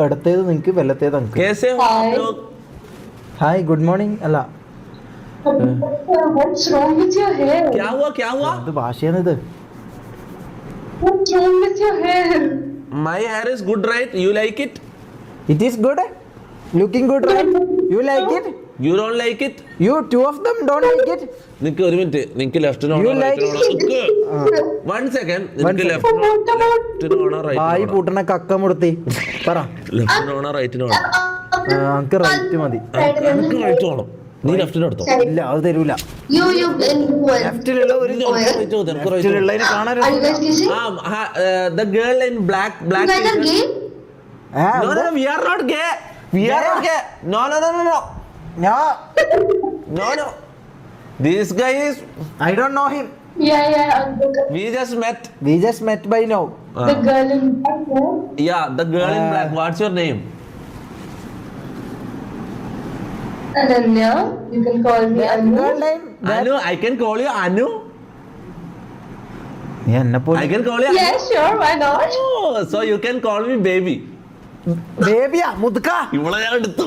ഇടത്തേത് നിങ്ങക്ക് വെല്ലത്തേത് hi. Good morning. അല്ല. ഭാഷയാണ് ഇത്? My hair is good right you like it it is good looking good right you like it you don't like it? You two of them don't like it നിനക്ക് ഒരു minute നിനക്ക് ലെഫ്റ്റിനോ You like one second One നിനക്ക് second. ആയി കൂട്ടണ കക്ക മുടത്തി പറ. ലെഫ്റ്റിനോ റൈറ്റിനോ നമുക്ക് right മതി. നിനക്ക് റൈറ്റ് വേണം. നീ ലെഫ്റ്റിനോ എടുത്തോ? ഇല്ല അത് തരൂല. ലെഫ്റ്റിലുള്ള ഒരു ലെഫ്റ്റിലുള്ളതിനെ കാണാൻ guys are t-shirt. gay? ഏ, no no no we are not gay. We are not gay. No no no no no. ഞാ no no this guy is I don't know him Yeah, yeah. uh, The, we just met We just met by no Ah. the girl in black hair. yeah the girl in Ah. black what's your name Ananya. You can call me Anu. anu i can call you anu നീ എന്നെ i പോലെ can call you Yeah, sure. Why not? oh, so you can call me baby ബേബിയാ മുതുക്ക ഇവളെ ഞാൻ എടുത്തു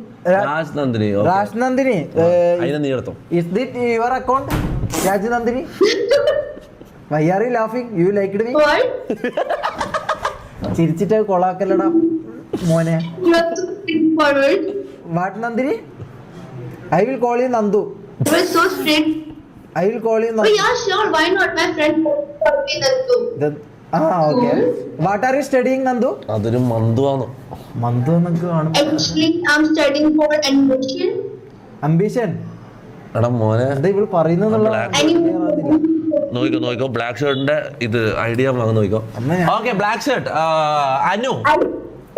രാജ്നന്ദിനി രാജ്നന്ദിനി അതിനെ നീ എടുത്തോ. Is it your account Rajnandini? Why are ലാഫിങ് you like it me ചിരിച്ചിട്ട് കൊളാക്കല്ലടാ മോനെ. What Nandini? I will call you Nandu. I will call you Nandu. Ah okay what are you studying Nandu? അതൊരു മന്ദുവാണോ മന്ദു എന്നൊക്കെ കാണും actually I'm studying for admission ambition എടാ മോനെ ഇവൾ പറയുന്നുള്ള നോക്കോ നോക്കിക്കോ ബ്ലാക്ക് ഷർട്ടിന്റെ ഇത് ഐഡിയ വാങ്ങി നോക്കോ okay black shirt Anu.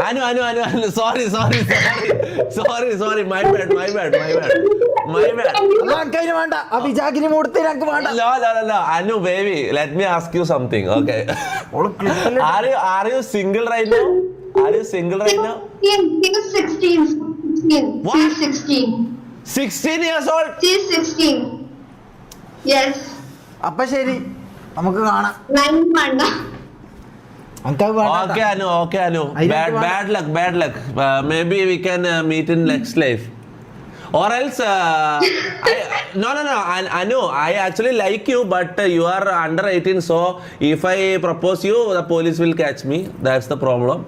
Anu Anu Anu Anu. Sorry sorry sorry sorry sorry my bad my bad my bad my bad അല്ല വേണ്ട. ആ ബിജാക്കിന് കൊടുത്ത് എനിക്ക് വേണ്ട. ലാ ലാ ലാ Anu baby let me ask you something okay are you are you single right now? Are you single right now? Yeah, she's 16 16 What? she's 16 16 years old? she's 16 yes അപ്പൊ ശരി നമുക്ക് കാണാം nine panda എനിക്കത് വേണ്ട Okay, Anu, okay, Anu. I don't Bad, want- bad luck, bad luck. Uh, maybe we can uh, meet in next life. Or else, uh, I, no, no, no, An- Anu, I actually like you, but uh, you are under 18, so if I propose you, the police will catch me. That's the problem.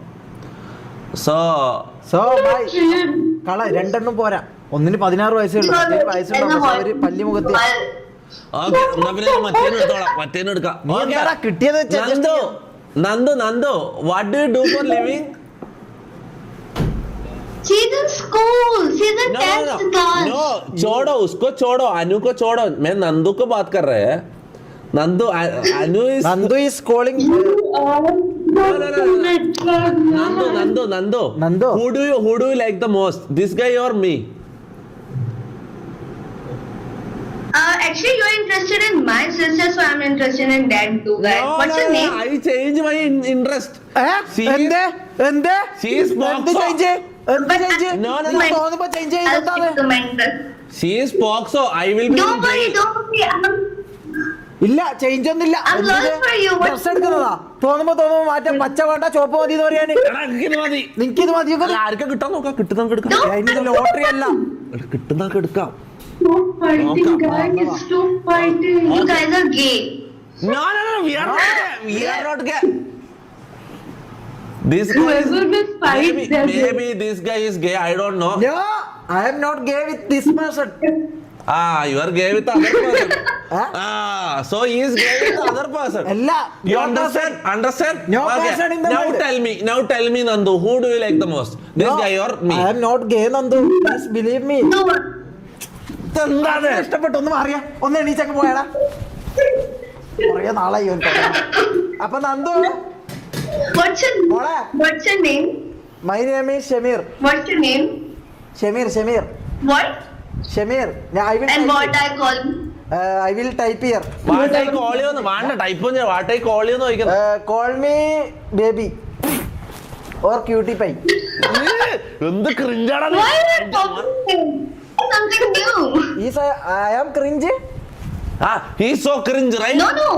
So, so ബൈ കള രണ്ടെണ്ണം പോരാ ഒന്നിന് പതിനാറ് വയസ്സേ ഉള്ളൂ മറ്റേ വയസ്സുണ്ടോ പക്ഷെ അവര് പല്ലി മുഖത്ത് okay, എന്നാ പിന്നെ ഞാൻ മറ്റേനെ എടുത്തോളാം മറ്റേനെ എടുക്കാം നീ Okay. എന്താടാ കിട്ടിയത് വെച്ച് adjust നന്ദു ചെയ്യാം. Nandu Nandu what do do for living she's in school she's in no 10th no class no छोड़ो उसको छोड़ो अनु को छोड़ो मैं नंदू को बात कर रहे हैं नंदू अ- Anu is Nandu is calling no, no, Nando, Nando, Nando. Nando. Who do you who do you like the most? This guy or me? Uh, actually, you're interested in my sister, so I'm interested in that too, guys. No, What's no, your name? No, I change my in- interest. Eh? She എന്ത് എന്ത് She is എന്ത് Foxo. Change എന്ത് change No, no, no. തോന്നുമ്പോ change I'll stick ചെയ്തെന്താണ് to my interest. She is Foxo. I will be. Don't worry, don't worry. I'm ഇല്ല change ഒന്നില്ല എടുക്കുന്നതാ. തോന്നുമ്പോ തോന്നുമ്പോ മാറ്റം. പച്ച വേണ്ട ചോപ്പ് മതി എന്ന് പറയാൻ നിനക്ക് ഇത് മതി. ആർക്കും കിട്ടാൻ നോക്കാം? കിട്ടുന്ന എടുക്കാം. ലോട്ടറി അല്ല. കിട്ടുന്നൊക്കെ എടുക്കാം. This guy, maybe, maybe this guy is gay, I don't know. No, I am not gay with this person. Ah, the other person. Huh? ah, so he is gay with the other person. അല്ല in the now world. tell me. Now tell me, Nandu. Who do you like the most? This guy or me? I am not gay Nandu please believe me no എന്താണ്? ഇഷ്ടപ്പെട്ടു ഒന്ന് മാറിയ ഒന്ന് എണീച്ചങ്ങ് പോയടാ കുറേ നാളായി. അപ്പൊ Nandu my name is Shameer? Shameer Shameer What? Shameer I will And what I call? I will type here വാട്ടായി കോളിയോന്ന് വേണ്ട ടൈപ്പ് വാട്ടായി കോളിയോന്ന് ചോദിക്കുന്നത് call me baby or cutie pie എന്ത് ക്രിഞ്ചാടാ Why are you talking? Something new. Is I am cringe ah he so cringe right No, no.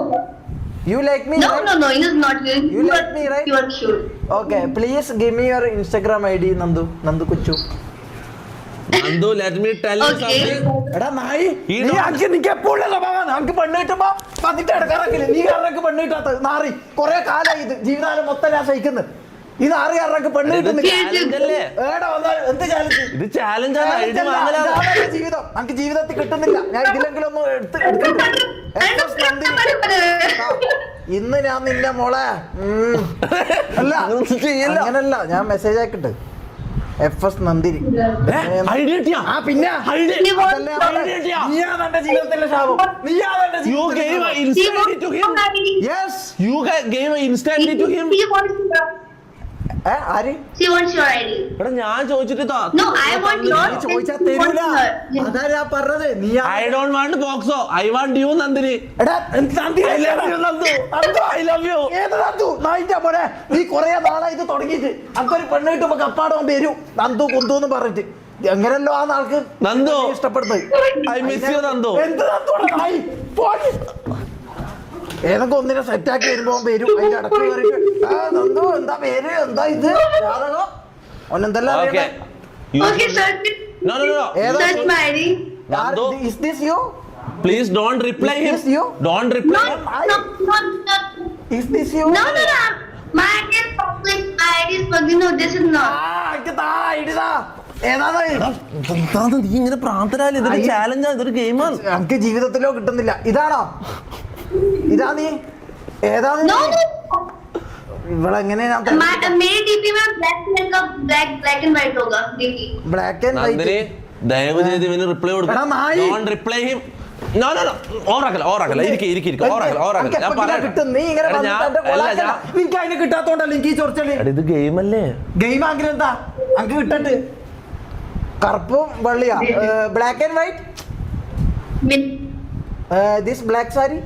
You like me No, no, no. It is not you. You like me, right? You are sure. Okay please give me your Instagram I D Nandu Nandu കൊച്ചു Nandu let me tell you something എടാ നായി ഈ നീ അനക്ക് നിനക്ക് എപ്പോഴും സ്വഭാവമാണ് നമുക്ക് പെണ്ണ് കിട്ടുമ്പോ പതിട്ട് എടുക്കാറൊക്കെ നീ കാരണക്ക് പെണ്ണ് കിട്ടാത്തത് നാറി കൊറേ കാലായി ഇത്. ജീവിതകാലം മൊത്തം ഞാൻ സഹിക്കുന്നത് നാറി കാരണക്ക് പെണ്ണ് ഇത് കിട്ടുന്നില്ല. ഇത് ജീവിതം. നമുക്ക് ജീവിതത്തിൽ കിട്ടുന്നില്ല. ഞാൻ ഇതിലെങ്കിലും ഒന്ന് എടുത്ത് ഇന്ന് ഞാൻ നിന്റെ മോളെ അല്ല. അങ്ങനല്ല. ഞാൻ മെസ്സേജ് അയക്കട്ടെ. എഫ് എസ് നന്ദിനി പിന്നെ? യു ജീവിതത്തിലെ ഗേവ് ശാപം. To him Yes. To him She wants your, ഏ, ആര്? She wants your ID. എടാ ഞാൻ ചോദിച്ചിട്ട് No, I want നീ yours. ചോദിച്ചാ She wants തരൂല. Her. അതാ ഞാൻ പറഞ്ഞത്. നീ ഐ ഡോണ്ട് വാണ്ട് ബോക്സോ ഐ വാണ്ട് യു നന്ദിനി എടാ നന്ദി. I love. ഏത് നന്ദു? നീ കൊറേ നാളായി ഇത് തുടങ്ങിയിട്ട്. ഒരു പെണ്ണ് കിട്ടുമ്പോ കപ്പാടം വരും. നന്ദു കുന്തു എന്ന് പറഞ്ഞിട്ട്. എങ്ങനല്ലോ ആ നാൾക്ക് നന്ദു. ഇഷ്ടപ്പെടുന്നത്. I miss you Nandu. എന്ത് നന്ദു. ഏതൊക്കെ ഒന്നിനെ സെറ്റാക്കി വരുമ്പോ വരും? അതിന്റെ അടക്കം കയറിയിട്ട് ആ നന്ദു എന്താ പേര്? എന്താ ഇത്? ജാതകം Okay, is this you please don't reply him. This you? Don't reply No, no, no, no. Is this you No, no, no. My ID is public. My ID is public. No, this is not. എനിക്ക് താ ഇടുതാ ഏതാണ് നീ ഇങ്ങനെ പ്രാന്തരാൽ ഇതൊരു. ചാലഞ്ചാ ഇതൊരു ഗെയിമാണ് നമുക്ക് ജീവിതത്തിലോ കിട്ടുന്നില്ല. ഇതാണോ? ഇതാ നീ. ഏതാ ഇവിടെ ഞാൻ black and white reply non reply no no no ഞാൻ നീ ഇത് ഗെയിം അല്ലേ ഗെയിം കറുപ്പും വെള്ളിയാ. Black and white this black sari?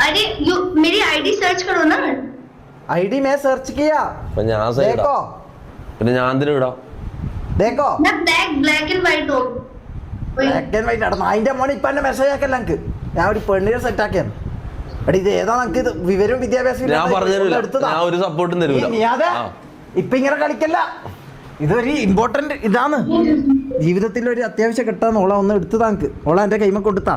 अरे यू मेरी आईडी सर्च करो ना ഐ ഡി മേ സെർച്ച് കിയാ അപ്പൊ ഞാൻ സൈഡ് ദേക്കോ പിന്നെ ഞാൻ എന്തിനും ഇടാം ദേക്കോ ना ब्लैक ब्लैक एंड व्हाइट हो ബ്ലാക്ക് ആൻഡ് വൈറ്റ് നടന്നു അതിന്റെ മോനെ ഇപ്പൊ എന്നെ മെസ്സേജ് ആക്കല്ല എനിക്ക് ഞാൻ ഒരു പെണ്ണിനെ സെറ്റ് ആക്കിയാണ് എടാ ഇത് ഏതാ നമുക്ക് ഇത് വിവരവും വിദ്യാഭ്യാസവും ഞാൻ ഇല്ലാത്ത പറഞ്ഞു ഇവളെ തരില്ല എടുത്തതാ. ഞാൻ ഒരു സപ്പോർട്ടും തരൂല നീ അതെ ആ. ഇപ്പൊ ഇങ്ങനെ കളിക്കല്ല ഇതൊരു ഇമ്പോർട്ടന്റ് ഇതാണ് ജീവിതത്തിൽ ഒരു അത്യാവശ്യം കിട്ടാന്ന് ഓള ഒന്ന് എടുത്തതാ എനിക്ക് ഓള എന്റെ കൈമ കൊടുത്താ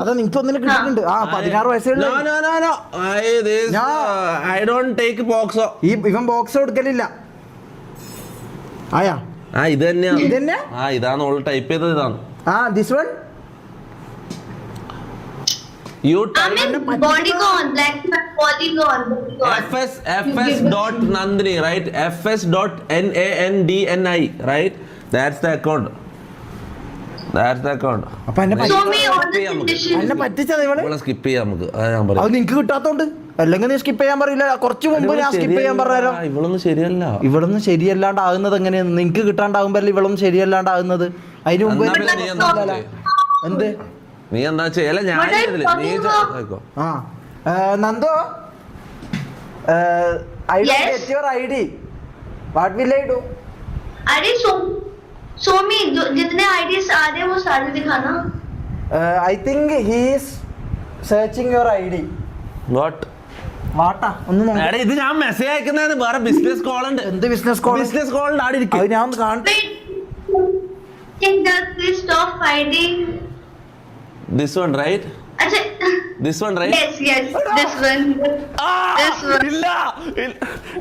അത് നിനക്ക് ഒന്നിന് കിട്ടിയിട്ടുണ്ട്. ആ പതിനാറ് വയസ്സുള്ള No, no, no, no. I, this, ഞാൻ- I don't take boxo. ഈ ഇവൻ ബോക്സ് കൊടുക്കലില്ല ആയാ? ആ ഇത് തന്നെയാണ് ഇത് തന്നെ ആ ഇതാണ് ഓൾ ടൈപ്പ് ചെയ്തത് ഇതാണ്. ആ this one you I'm in bodygon. Black bodygon. bodygon. F S F S dot Nandini right F S dot N A N D N I right that's the account that's the account അപ്പൊ എന്നെ എന്നെ പറ്റിച്ചത് ഇവൾ? ഇവളെ skip ചെയ്യാം നമുക്ക്. അതാ ഞാൻ അത് നിനക്ക് കിട്ടാത്തോണ്ട്. അല്ലെങ്കിൽ നീ സ്കിപ്പ് ചെയ്യാൻ പറയില്ല. കുറച്ച് മുമ്പ് ഞാൻ സ്കിപ്പ് ചെയ്യാൻ പറഞ്ഞാലോ ഇവളൊന്നും ശരിയല്ല. ഇവിടൊന്നും ശരിയല്ലാണ്ടാകുന്നത് എങ്ങനെയാണ് നിനക്ക് കിട്ടാണ്ടാകുമ്പല്ലേ ഇവളും ശരിയല്ലാണ്ടാകുന്നത്? അതിന് മുമ്പ് എന്ത് നീ എന്താ ചെയ്യല്ല ഞാൻ Nando? I D what will ഇടൂ so मी जो जितने आईडीज आ रहे हैं वो सारे दिखाना I think he's searching your ID What? വാട്ടാ ഒന്ന് നോക്ക്. എടാ ഇത് ഞാൻ മെസ്സേജ് അയക്കുന്നതാണ് വേറെ ബിസിനസ് കോൾ ഉണ്ട് എന്ത് ബിസിനസ് കോൾ ബിസിനസ് കോൾ ഉണ്ട് ആടെ ഇരിക്കും അത് ഞാൻ ഒന്ന് കാണട്ടെ Wait, think that please stop fighting. This one right अच्छा this one right yes yes this one this one ഇല്ല.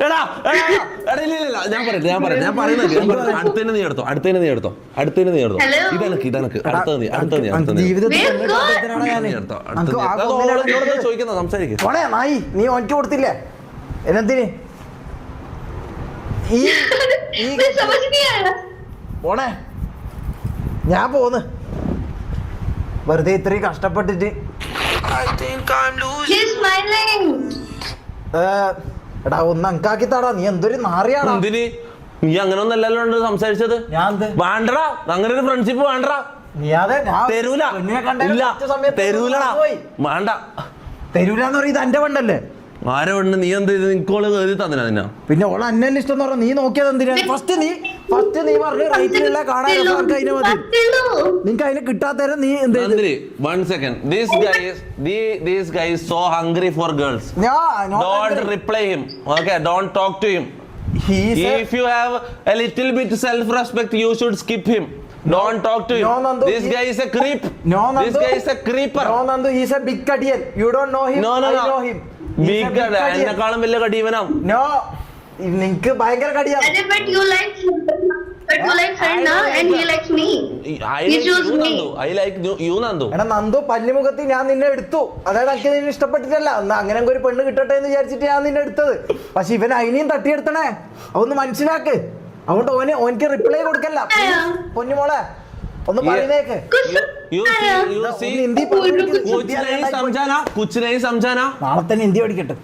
എടാ എടാ ഇല്ല ഇല്ല ഞാൻ പറയട്ടെ ഞാൻ പറയട്ടെ ഞാൻ പറയുന്നത് ഞാൻ പറയുന്നത് അടുത്തതിനെ നീ എടുത്തോ അടുത്തതിനെ നീ എടുത്തോ അടുത്തതിനെ നീ എടുത്തോ. ഇതെനക്ക് ഇതെനക്ക് അടുത്തത് നീ അടുത്തത് നീ അടുത്തത് നീ എടുത്തോ. അടുത്തത് ചോദിക്കുന്നത് സംസാരിക്കും. നായി നീ ഒനിക്ക് കൊടുത്തില്ലേ? എന്നതിന്? ഓണേ ഞാൻ പോന്ന്. വെറുതെ ഇത്രയും കഷ്ടപ്പെട്ടിട്ട് I think I'm losing. He's smiling. എടാ ഒന്ന് അങ്കാക്കി താടാ നീ എന്തൊരു നാറിയാണ് എന്തിന്? നീ അങ്ങനെ ഒന്നല്ലല്ലോ ഉണ്ട് സംസാരിച്ചത്? വേണ്ടടാ. അങ്ങനെ ഒരു ഫ്രണ്ട്ഷിപ്പ് വേണ്ടടാ. നീ അതെ ഞാൻ തരൂല. ഇല്ല തരൂലടാ. വേണ്ട. തരൂലെന്ന് പറയുന്നത് എന്റെ വണ്ടല്ലേ ആരെ വേണ്ട നീ എന്ത് ചെയ്ത്? നിക്കോൾ കയറി തന്നിനാ നിന്നാ? പിന്നെ ഓളെ അന്നെ ഇഷ്ടം എന്ന് പറഞ്ഞാൽ നീ നോക്കിയത് എന്തിനാ? ഫസ്റ്റ് നീ ഫസ്റ്റ് നീ പറഞ്ഞു റൈറ്റിലുള്ള കാണാൻ രസമാർക്ക് അതിനെ മതി നിനക്ക് അതിനെ കിട്ടാത്തരം നീ എന്ത് ചെയ്ത്? Nandini one second this guys this guys so hungry for girls ഞാൻ not don't angry. Reply him okay don't talk to him a- If you have a little bit self-respect, you should skip him. Don't talk to him. No, Nandu, this he- guy is a creep. No, this Nandu. guy is a creeper. No, Nandu, he's a big കടിയൻ. You don't know him. no, no, I know him. He's a Big big എന്നെക്കാളും വലിയ കടീവനാ No. നിങ്ങക്ക് ഭയങ്കര കടിയാണ് എടാ നന്ദു പല്ലുമുഖത്ത് ഞാൻ നിന്നെ എടുത്തു. അതായത് എനിക്ക് നിന്നെ ഇഷ്ടപ്പെട്ടിട്ടല്ല. അങ്ങനെ ഒരു പെണ്ണ് കിട്ടട്ടെ എന്ന് വിചാരിച്ചിട്ട് ഞാൻ നിന്നെ എടുത്തത്. പക്ഷെ ഇവൻ അതിനെയും തട്ടിയെടുത്തണേ. അതൊന്ന് മനസ്സിലാക്ക്. അതുകൊണ്ട് ഓനെ ഓനിക്ക് റിപ്ലൈ കൊടുക്കല്ല. പൊന്നുമോളെ ഒന്ന് പറയുന്നേക്ക്. നാളെ തന്നെ ഹിന്ദി പഠിക്കട്ടെ.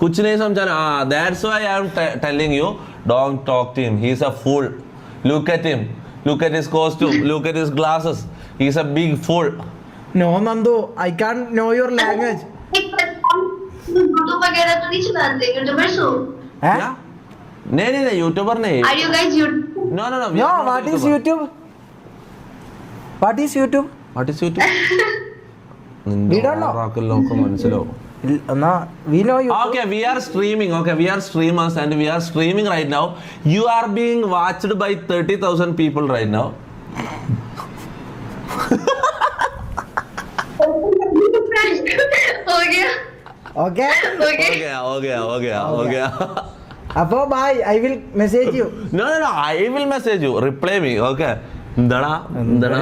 कुछ नहीं समझाना ah that's why i am t- telling you don't talk to him he's a fool look at him look at his costume look at his glasses he's a big fool no Nandu I can know your language YouTube वगैरह तो नहीं चलाते YouTubers हो Yeah? नहीं नहीं नहीं YouTuber नहीं are you guys YouTube No, no, no. we no are not what is YouTuber. YouTube what is YouTube What is YouTube? We don't know. നമുക്ക് മനസ്സിലാവും എന്നാ we know you okay we are streaming okay we are streamers and we are streaming right now you are being watched by thirty thousand people right now അപ്പോ bye I will message you no no I will message you reply me okay എന്താടാ? എന്താടാ?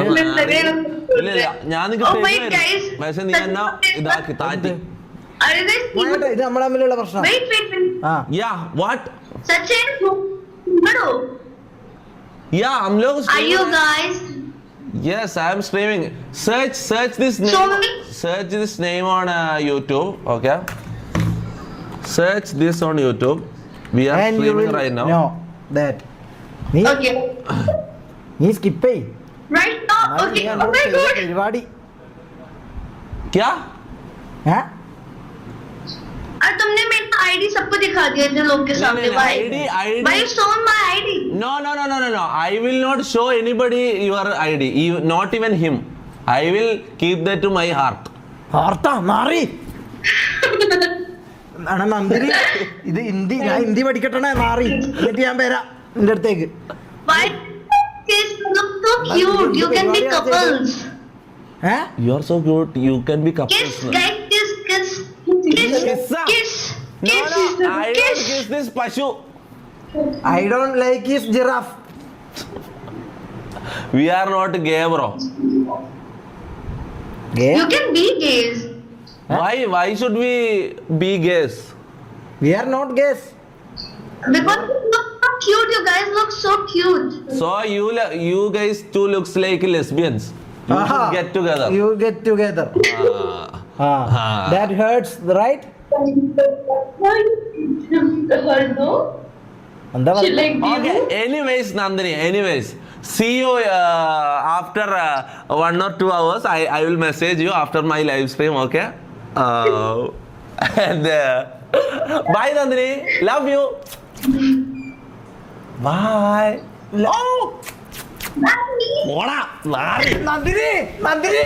ഞാൻ നിനക്ക് പക്ഷെ നീ എന്നാ ഇതാക്കി താറ്റി. ഇത് നമ്മൾ തമ്മിലുള്ള പ്രശ്നം യാ വാട്ട് യാ ഹം ലോഗ് Yes, I am streaming. Search search this name. Sorry? Search this name on uh, YouTube. Okay. Search this on YouTube. We are and streaming you will right now. No, that. നീ നീ skip ചെയ് പരിപാടി ക്യാ और तुमने मेरा ID सबको दिखा दिया जो लोग के नहीं, सामने नहीं, भाई ID ID. भाई show my ID No, no, no, no, no, no. I will not show anybody your ID. You, not even him. I will keep that to my heart. ആർത്താ മാറി അണ നന്ദിനി ഇത് ഹിന്ദി ഞാൻ ഹിന്ദി പഠിക്കട്ടെ മാറി എന്നിട്ട് ഞാൻ വരാം നിന്റെ അടുത്തേക്ക് why kids look so cute you can be couples ഏ You are so good. You can be couples. kiss now. guys kiss kiss Kiss. No, kiss. I don't Kiss. kiss this Pashu. I don't like his giraffe. We are not gay, bro. Gay? You can be gays. Why? Why should we be gays? We are not gays. Because you look so cute, you guys look so cute. So you you guys two looks like lesbians. You should get together. You get together. Ah. That hurts, right? Okay, anyways, Nandini, anyways. See you uh, after uh, one or two hours. I, I will message you after my live stream, okay? Uh, and uh, bye, Nandini. Love you. Bye. Love. Nandini. Nandini. Nandini.